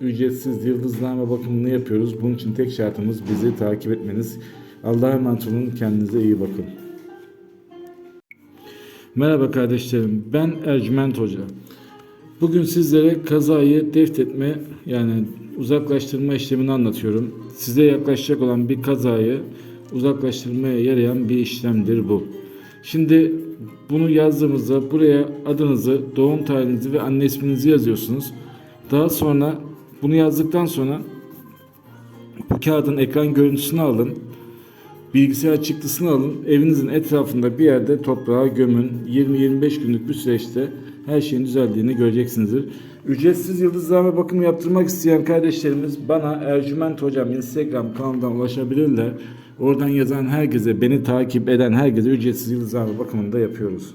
ücretsiz yıldızname bakımını yapıyoruz. Bunun için tek şartımız bizi takip etmeniz. Allah'a emanet olun. Kendinize iyi bakın. Merhaba kardeşlerim. Ben Ercüment Hoca. Bugün sizlere kazayı deftetme yani uzaklaştırma işlemini anlatıyorum. Size yaklaşacak olan bir kazayı uzaklaştırmaya yarayan bir işlemdir bu. Şimdi bunu yazdığımızda buraya adınızı, doğum tarihinizi ve anne isminizi yazıyorsunuz. Daha sonra bunu yazdıktan sonra bu kağıdın ekran görüntüsünü alın. Bilgisayar çıktısını alın. Evinizin etrafında bir yerde toprağa gömün. 20-25 günlük bir süreçte her şeyin düzeldiğini göreceksinizdir. Ücretsiz yıldızlama bakımı yaptırmak isteyen kardeşlerimiz bana Ercüment Hocam Instagram kanalından ulaşabilirler. Oradan yazan herkese, beni takip eden herkese ücretsiz yıldızlama bakımını da yapıyoruz.